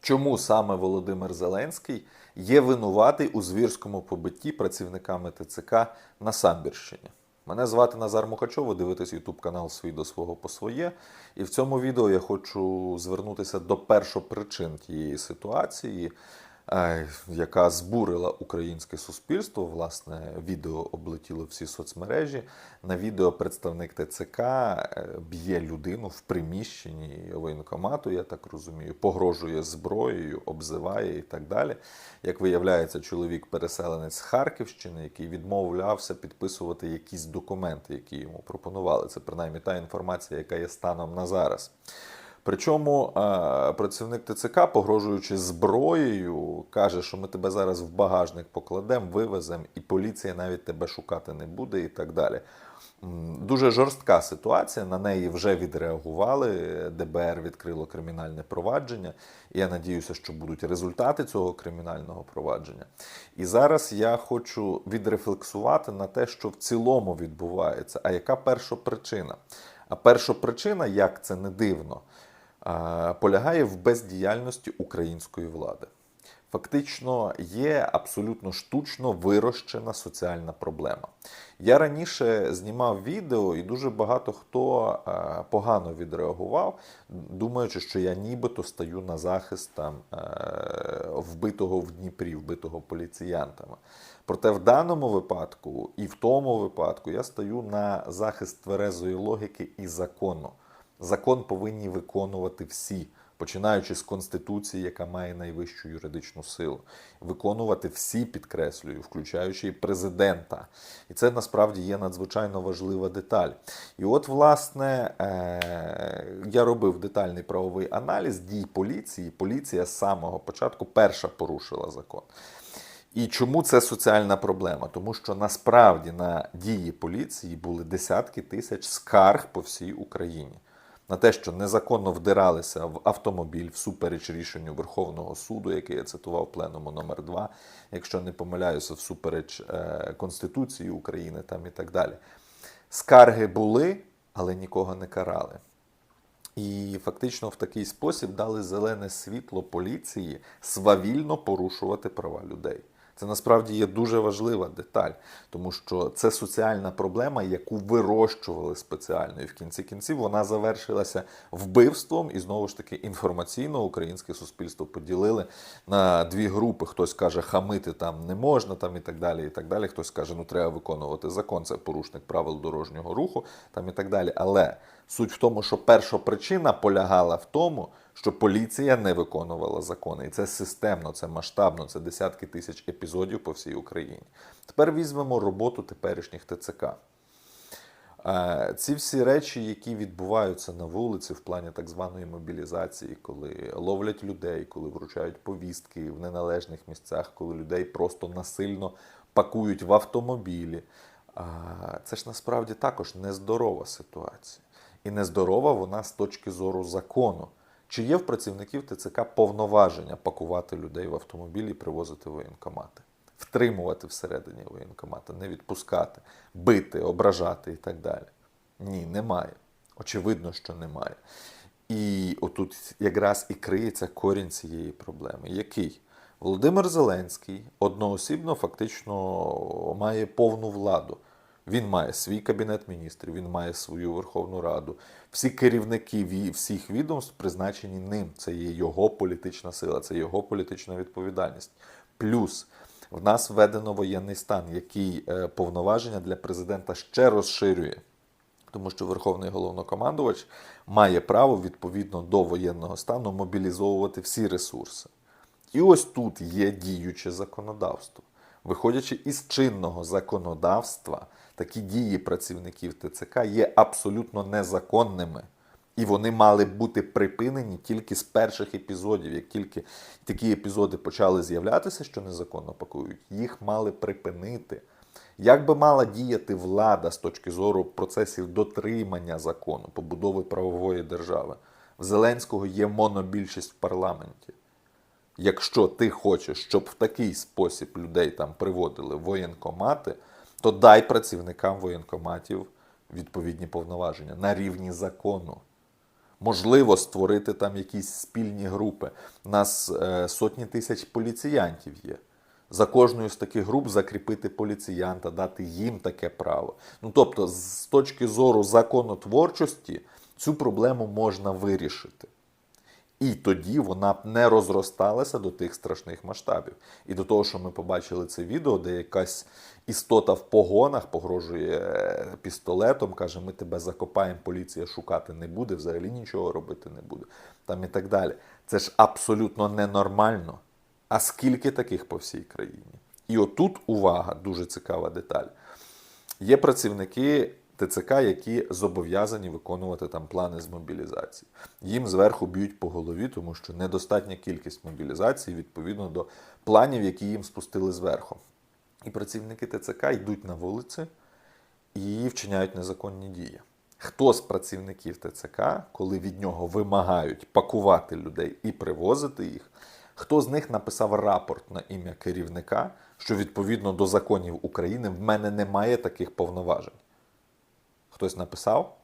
Чому саме Володимир Зеленський є винуватий у звірському побитті працівниками ТЦК на Самбірщині? Мене звати Назар Мухачов, ви дивитесь YouTube канал Свій до свого по своє. І в цьому відео я хочу звернутися до першопричин тієї ситуації, яка збурила українське суспільство. Власне, відео облетіло всі соцмережі. На відео представник ТЦК е, б'є людину в приміщенні воєнкомату, я так розумію, погрожує зброєю, обзиває і так далі. Як виявляється, чоловік переселенець з Харківщини, який відмовлявся підписувати якісь документи, які йому пропонували. Це принаймні та інформація, яка є станом на зараз. Причому е, працівник ТЦК, погрожуючи зброєю, каже, що ми тебе зараз в багажник покладемо, вивеземо, і поліція навіть тебе шукати не буде, і так далі. Дуже жорстка ситуація. На неї вже відреагували. ДБР відкрило кримінальне провадження. І я надіюся, що будуть результати цього кримінального провадження. І зараз я хочу відрефлексувати на те, що в цілому відбувається. А яка перша причина? А перша причина, як це не дивно, полягає в бездіяльності української влади. Фактично є абсолютно штучно вирощена соціальна проблема. Я раніше знімав відео, і дуже багато хто погано відреагував, думаючи, що я нібито стаю на захист там, е, вбитого в Дніпрі, вбитого поліціянтами. Проте в даному випадку і в тому випадку я стаю на захист тверезої логіки і закону. Закон повинні виконувати всі, починаючи з Конституції, яка має найвищу юридичну силу, виконувати всі, підкреслюю, включаючи і президента. І це насправді є надзвичайно важлива деталь. І от, власне, е- я робив детальний правовий аналіз дій поліції. Поліція з самого початку перша порушила закон. І чому це соціальна проблема? Тому що насправді на дії поліції були десятки тисяч скарг по всій Україні на те, що незаконно вдиралися в автомобіль всупереч рішенню Верховного суду, який я цитував пленуму номер 2 якщо не помиляюся, всупереч е, Конституції України там і так далі. Скарги були, але нікого не карали. І фактично в такий спосіб дали зелене світло поліції свавільно порушувати права людей. Це насправді є дуже важлива деталь, тому що це соціальна проблема, яку вирощували спеціально. І в кінці кінців вона завершилася вбивством, і знову ж таки інформаційно українське суспільство поділили на дві групи. Хтось каже, хамити там не можна, там і так далі. І так далі. Хтось каже, ну треба виконувати закон, це порушник правил дорожнього руху, там і так далі. Але суть в тому, що перша причина полягала в тому, що поліція не виконувала закони. І це системно, це масштабно, це десятки тисяч епізодів по всій Україні. Tепер візьмемо роботу теперішніх ТЦК. Е, Ці всі речі, які відбуваються на вулиці в плані так званої мобілізації, коли ловлять людей, коли вручають повістки в неналежних місцях, коли людей просто насильно пакують в автомобілі. Це ж насправді також нездорова ситуація. І нездорова вона з точки зору закону. Чи є в працівників ТЦК повноваження пакувати людей в автомобілі і привозити воєнкомати? Втримувати всередині воєнкомата, не відпускати, бити, ображати і так далі? Ні, немає. Очевидно, що немає. І отут якраз і криється корінь цієї проблеми. Який? Володимир Зеленський одноосібно фактично має повну владу. Він має свій кабінет міністрів, він має свою Верховну Раду. Всі керівники всіх відомств призначені ним. Це є його політична сила, це його політична відповідальність. Плюс в нас введено воєнний стан, який е, повноваження для президента ще розширює. Тому що Верховний головнокомандувач має право відповідно до воєнного стану мобілізовувати всі ресурси. І ось тут є діюче законодавство. Виходячи із чинного законодавства, такі дії працівників ТЦК є абсолютно незаконними. І вони мали бути припинені тільки з перших епізодів. Як тільки такі епізоди почали з'являтися, що незаконно пакують, їх мали припинити. Як би мала діяти влада з точки зору процесів дотримання закону, побудови правової держави? В Зеленського є монобільшість в парламенті. Якщо ти хочеш, щоб в такий спосіб людей там приводили воєнкомати, то дай працівникам воєнкоматів відповідні повноваження на рівні закону. Можливо, створити там якісь спільні групи. У нас е, сотні тисяч поліціянтів є. За кожною з таких груп закріпити поліціянта, дати їм таке право. Ну тобто, з точки зору законотворчості, цю проблему можна вирішити. І тоді вона б не розросталася до тих страшних масштабів. І до того, що ми побачили це відео, де якась істота в погонах погрожує е, пістолетом, каже: ми тебе закопаємо, поліція шукати не буде, взагалі нічого робити не буде. Там і так далі. Це ж абсолютно ненормально. А скільки таких по всій країні? І отут увага, дуже цікава деталь. Є працівники ТЦК, які зобов'язані виконувати там плани з мобілізації. Їм зверху б'ють по голові, тому що недостатня кількість мобілізації відповідно до планів, які їм спустили зверху. І працівники ТЦК йдуть на вулиці і вчиняють незаконні дії. Хто з працівників ТЦК, коли від нього вимагають пакувати людей і привозити їх, хто з них написав рапорт на ім'я керівника, що відповідно до законів України в мене немає таких повноважень? Хтось написав?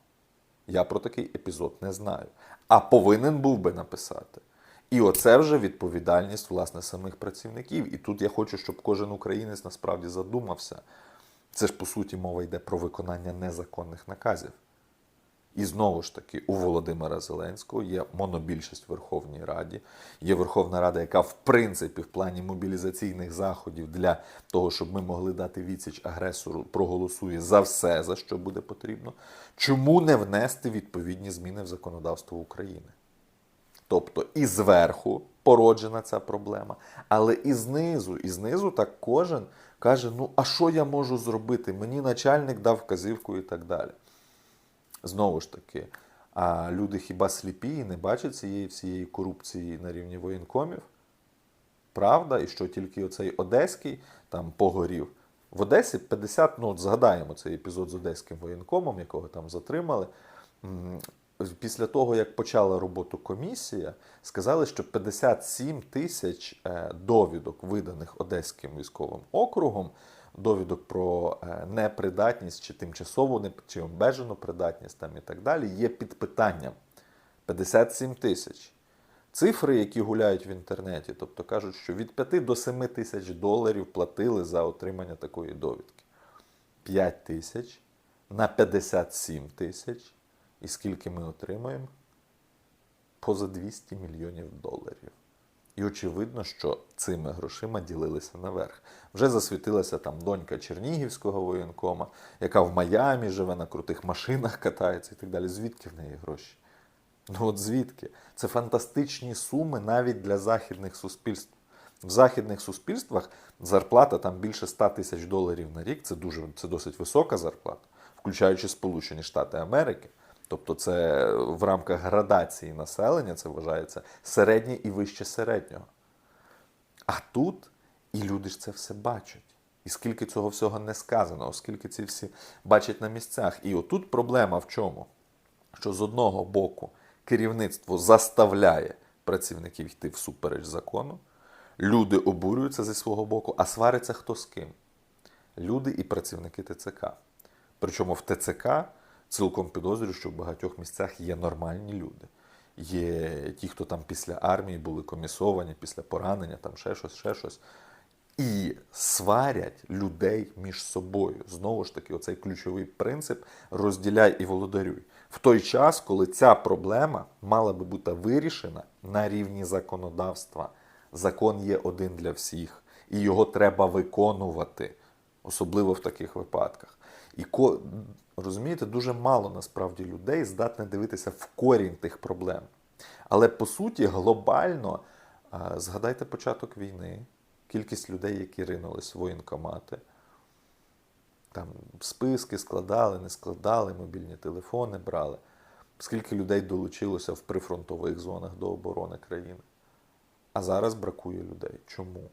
Я про такий епізод не знаю. А повинен був би написати. І оце вже відповідальність власне самих працівників. І тут я хочу, щоб кожен українець насправді задумався. Це ж по суті мова йде про виконання незаконних наказів. І знову ж таки, у Володимира Зеленського є монобільшість в Верховній Раді. Є Верховна Рада, яка в принципі в плані мобілізаційних заходів для того, щоб ми могли дати відсіч агресору, проголосує за все, за що буде потрібно. Чому не внести відповідні зміни в законодавство України? Тобто і зверху породжена ця проблема, але і знизу. І знизу так кожен каже: ну а що я можу зробити? Мені начальник дав вказівку і так далі. Знову ж таки, а люди хіба сліпі і не бачать цієї всієї корупції на рівні воєнкомів? Правда, і що тільки оцей Одеський там погорів. В Одесі 50, ну от згадаємо цей епізод з одеським воєнкомом, якого там затримали. Після того, як почала роботу комісія, сказали, що 57 тисяч е, довідок, виданих Одеським військовим округом, довідок про е, непридатність чи тимчасову чи обмежену придатність там і так далі, є під питанням. 57 тисяч. Цифри, які гуляють в інтернеті, тобто кажуть, що від 5 до 7 тисяч доларів платили за отримання такої довідки. 5 тисяч на 57 тисяч. І скільки ми отримаємо? Поза 200 мільйонів доларів. І очевидно, що цими грошима ділилися наверх. Вже засвітилася там донька Чернігівського воєнкома, яка в Майамі живе на крутих машинах катається і так далі. Звідки в неї гроші? Ну от звідки? Це фантастичні суми навіть для західних суспільств. В західних суспільствах зарплата там більше 100 тисяч доларів на рік. Це дуже це досить висока зарплата, включаючи Сполучені Штати Америки. Тобто, це в рамках градації населення це вважається середнє і вище середнього. А тут і люди ж це все бачать. І скільки цього всього не сказано, оскільки ці всі бачать на місцях. І отут проблема в чому? Що з одного боку керівництво заставляє працівників йти всупереч закону, люди обурюються зі свого боку, а свариться хто з ким? Люди і працівники ТЦК. Причому в ТЦК цілком підозрюю, що в багатьох місцях є нормальні люди. Є ті, хто там після армії були комісовані, після поранення, там ще щось, ще щось. І сварять людей між собою. Знову ж таки, оцей ключовий принцип розділяй і володарюй. В той час, коли ця проблема мала би бути вирішена на рівні законодавства. Закон є один для всіх, і його треба виконувати, особливо в таких випадках. І. розумієте, дуже мало насправді людей здатне дивитися в корінь тих проблем. Але по суті, глобально, згадайте початок війни, кількість людей, які ринулись в воєнкомати, там списки складали, не складали, мобільні телефони брали. Скільки людей долучилося в прифронтових зонах до оборони країни. А зараз бракує людей. Чому?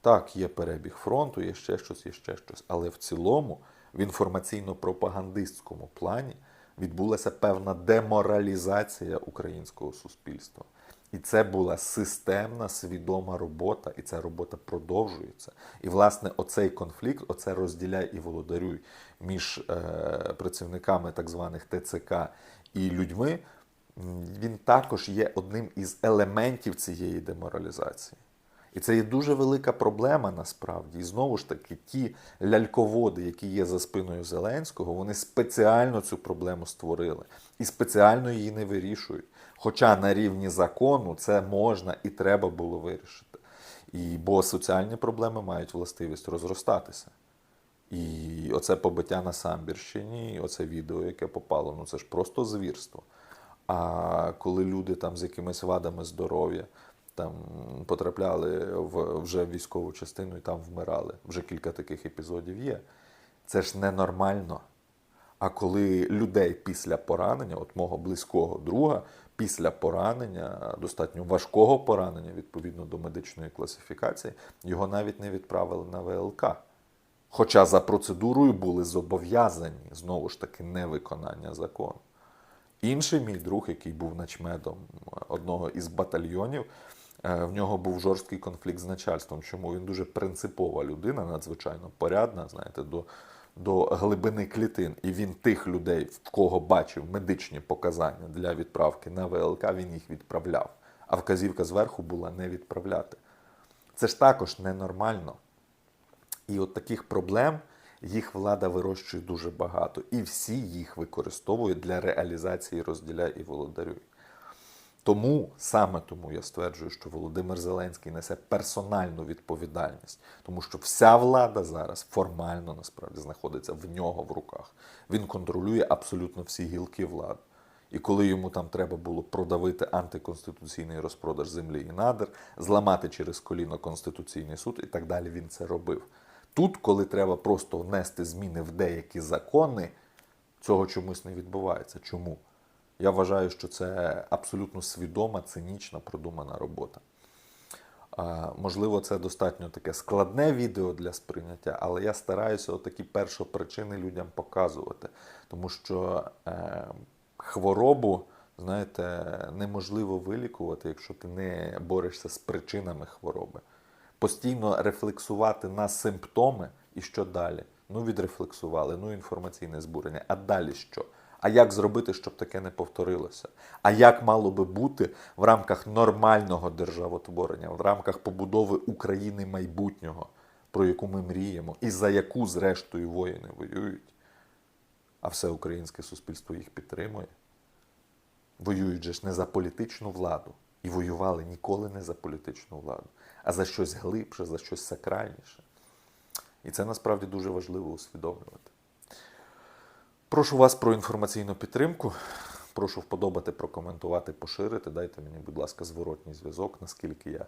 Так, є перебіг фронту, є ще щось, є ще щось. Але в цілому, в інформаційно-пропагандистському плані відбулася певна деморалізація українського суспільства. І це була системна, свідома робота, і ця робота продовжується. І, власне, оцей конфлікт, оце розділяй і володарюй між е, працівниками так званих ТЦК і людьми, він також є одним із елементів цієї деморалізації. І це є дуже велика проблема насправді. І знову ж таки, ті ляльководи, які є за спиною Зеленського, вони спеціально цю проблему створили і спеціально її не вирішують. Хоча на рівні закону це можна і треба було вирішити. І, бо соціальні проблеми мають властивість розростатися. І оце побиття на Самбірщині, і оце відео, яке попало, ну це ж просто звірство. А коли люди там з якимись вадами здоров'я там потрапляли в вже військову частину і там вмирали, вже кілька таких епізодів є. Це ж ненормально. А коли людей після поранення, от мого близького друга, після поранення, достатньо важкого поранення, відповідно до медичної класифікації, його навіть не відправили на ВЛК. Хоча за процедурою були зобов'язані знову ж таки невиконання закону. Інший мій друг, який був начмедом одного із батальйонів, в нього був жорсткий конфлікт з начальством. Чому він дуже принципова людина, надзвичайно порядна, знаєте, до, до глибини клітин. І він тих людей, в кого бачив медичні показання для відправки на ВЛК, він їх відправляв. А вказівка зверху була не відправляти. Це ж також ненормально. І от таких проблем їх влада вирощує дуже багато. І всі їх використовують для реалізації розділяй і володарюй. Тому саме тому я стверджую, що Володимир Зеленський несе персональну відповідальність, тому що вся влада зараз формально насправді знаходиться в нього в руках. Він контролює абсолютно всі гілки влади. І коли йому там треба було продавити антиконституційний розпродаж землі і надр, зламати через коліно Конституційний суд і так далі, він це робив. Тут, коли треба просто внести зміни в деякі закони, цього чомусь не відбувається. Чому? Я вважаю, що це абсолютно свідома, цинічна, продумана робота. Можливо, це достатньо таке складне відео для сприйняття, але я стараюся отакі першопричини людям показувати. Тому що е, хворобу, знаєте, неможливо вилікувати, якщо ти не борешся з причинами хвороби. Постійно рефлексувати на симптоми і що далі? Ну, відрефлексували, ну інформаційне збурення. А далі що? А як зробити, щоб таке не повторилося? А як мало би бути в рамках нормального державотворення, в рамках побудови України майбутнього, про яку ми мріємо, і за яку, зрештою, воїни воюють? А все українське суспільство їх підтримує. Воюють же ж не за політичну владу. І воювали ніколи не за політичну владу, а за щось глибше, за щось сакральніше. І це насправді дуже важливо усвідомлювати. Прошу вас про інформаційну підтримку. Прошу вподобати, прокоментувати, поширити. Дайте мені, будь ласка, зворотній зв'язок, наскільки я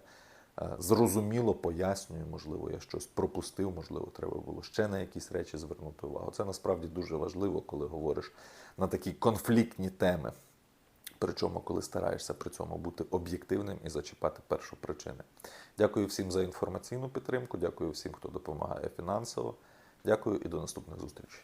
е, зрозуміло пояснюю, можливо, я щось пропустив, можливо, треба було ще на якісь речі звернути увагу. Це насправді дуже важливо, коли говориш на такі конфліктні теми. Причому, коли стараєшся при цьому бути об'єктивним і зачіпати першу причини. Дякую всім за інформаційну підтримку, дякую всім, хто допомагає фінансово. Дякую і до наступних зустрічей.